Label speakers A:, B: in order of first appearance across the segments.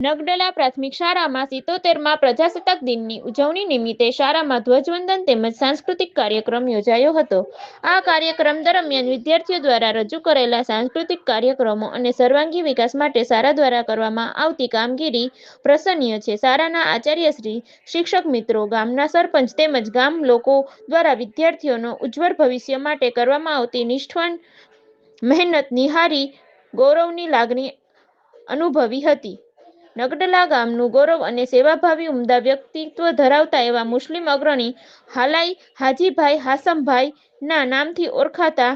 A: નગડલા પ્રાથમિક શાળામાં સિત્તોતેરમાં પ્રજાસત્તાક દિનની ઉજવણી નિમિત્તે શાળામાં ધ્વજવંદન તેમજ સાંસ્કૃતિક કાર્યક્રમ યોજાયો હતો. આ કાર્યક્રમ દરમિયાન વિદ્યાર્થીઓ દ્વારા રજૂ કરેલા સાંસ્કૃતિક કાર્યક્રમો અને સર્વાંગી વિકાસ માટે શાળા દ્વારા કરવામાં આવતી કામગીરી પ્રસન્નીય છે. શાળાના આચાર્યશ્રી શિક્ષક મિત્રો, ગામના સરપંચ તેમજ ગામ લોકો દ્વારા વિદ્યાર્થીઓનો ઉજ્જવળ ભવિષ્ય માટે કરવામાં આવતી નિષ્ઠવાન મહેનત નિહારી ગૌરવની લાગણી અનુભવી હતી. નગડલા ગામનું ગૌરવ અને સેવાભાવી ઉમદા વ્યક્તિત્વ ધરાવતા એવા મુસ્લિમ અગ્રણી હાલાઈ હાજીભાઈ હાસમભાઈ ના નામથી ઓળખાતા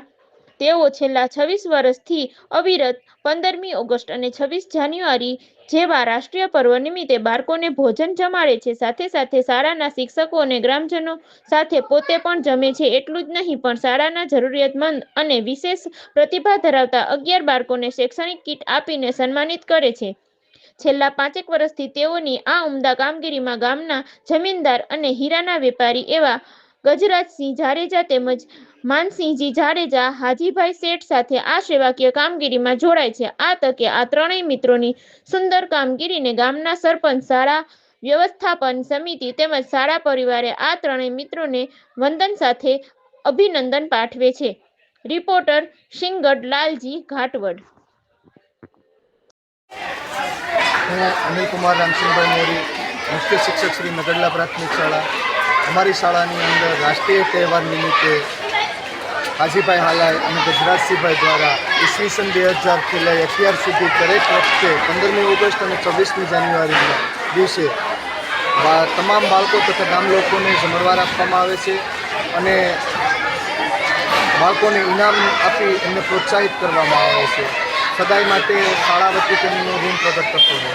A: તેઓ છેલ્લા છવ્વીસ વર્ષથી અવિરત પંદરમી ઓગસ્ટ અને છવ્વીસ જાન્યુઆરી જેવા રાષ્ટ્રીય પર્વ નિમિત્તે બાળકોને ભોજન જમાડે છે. સાથે સાથે શાળાના શિક્ષકો અને ગ્રામજનો સાથે પોતે પણ જમે છે. એટલું જ નહીં, પણ શાળાના જરૂરિયાતમંદ અને વિશેષ પ્રતિભા ધરાવતા અગિયાર બાળકોને શૈક્ષણિક કીટ આપીને સન્માનિત કરે છે. છેલ્લા પાંચેક વર્ષથી તેઓની આ ઉમદા કામગીરીમાં ગામના જમીનદાર અને હીરાના વેપારી એવા ગજરાજસિંહ જાડેજા તેમજ માનસિંહજી જાડેજા, હાજીભાઈ શેઠ સાથે આ સેવાકીય કામગીરીમાં જોડાય છે. આ તકે આ ત્રણેય મિત્રોની સુંદર કામગીરીને ગામના સરપંચ, શાળા વ્યવસ્થાપન સમિતિ તેમજ શાળા પરિવારે આ ત્રણેય મિત્રોને વંદન સાથે અભિનંદન પાઠવે છે. રિપોર્ટર સિંગડ લાલજી ઘાટવડ.
B: હું અનિલ કુમાર રામસિંહભાઈ મોરી, મુખ્ય શિક્ષક શ્રી નગરલા પ્રાથમિક શાળા. અમારી શાળાની અંદર રાષ્ટ્રીય તહેવાર નિમિત્તે હાજીભાઈ હાલાય અને ગજરાજસિંહભાઈ દ્વારા ઈસવીસન બે હજારથી લઈ અત્યાર સુધી દરેક વખતે પંદરમી ઓગસ્ટ અને છવ્વીસમી જાન્યુઆરીના દિવસે તમામ બાળકો તથા ગામ લોકોને જમણવાર આપવામાં આવે છે અને બાળકોને ઇનામ આપી એમને પ્રોત્સાહિત કરવામાં આવે છે. સદાય માટે શાળા વતી તેમનું ઋણ પ્રગટ કરતો રહે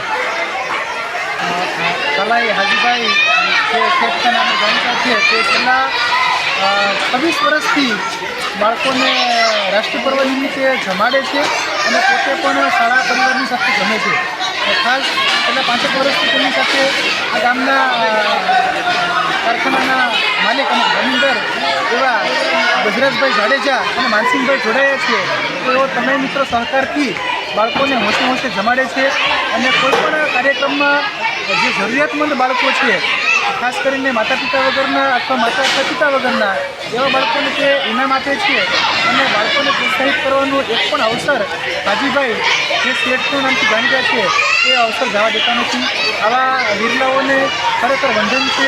C: કલાઈ હાજીભાઈ જે કેપ્ટન અમે જાણીતા છે તે છેલ્લા છવ્વીસ વર્ષથી બાળકોને રાષ્ટ્રપર્વ નિમિત્તે જમાડે છે અને પોતે પણ શાળા પરિવારની સાથે જમે છે. ખાસ છેલ્લા પાંચેક વર્ષથી તેમની સાથે આ ગામના કારખાનાના માલિક અને જમીનદાર એવા ગજરાજભાઈ જાડેજા અને માનસિંહભાઈ જોડાયા છે. તો એવો તમે મિત્રો સહકારથી બાળકોને હોંશે હોંશે જમાડે છે અને કોઈ પણ કાર્યક્રમમાં જે જરૂરિયાતમંદ બાળકો છે, ખાસ કરીને માતા પિતા વગરના અથવા માતા પિતા વગરના, એવા બાળકોને તે ઇનામ આપે છે અને બાળકોને પ્રોત્સાહિત કરવાનો એક પણ અવસર હાજીભાઈ જે સ્ટેટનું નામથી જાણીતા છે તે અવસર જવા દેતા નથી. આવા ખરેખર વંદન છે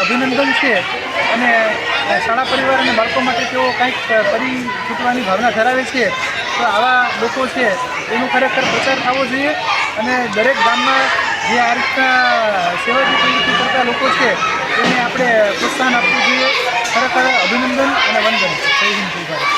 C: અભિનંદન છે. અને શાળા પરિવાર અને બાળકો માટે તેઓ કંઈક કરી છૂટવાની ભાવના ધરાવે છે. તો આવા લોકો છે, એનો ખરેખર પ્રચાર થવો જોઈએ. અને દરેક ગામમાં જે આ રીતના સેવાકી પ્રવૃત્તિ કરતા લોકો છે, એને આપણે પ્રોત્સાહન આપવું જોઈએ. ખરેખર અભિનંદન અને વંદન. જય હિન્દ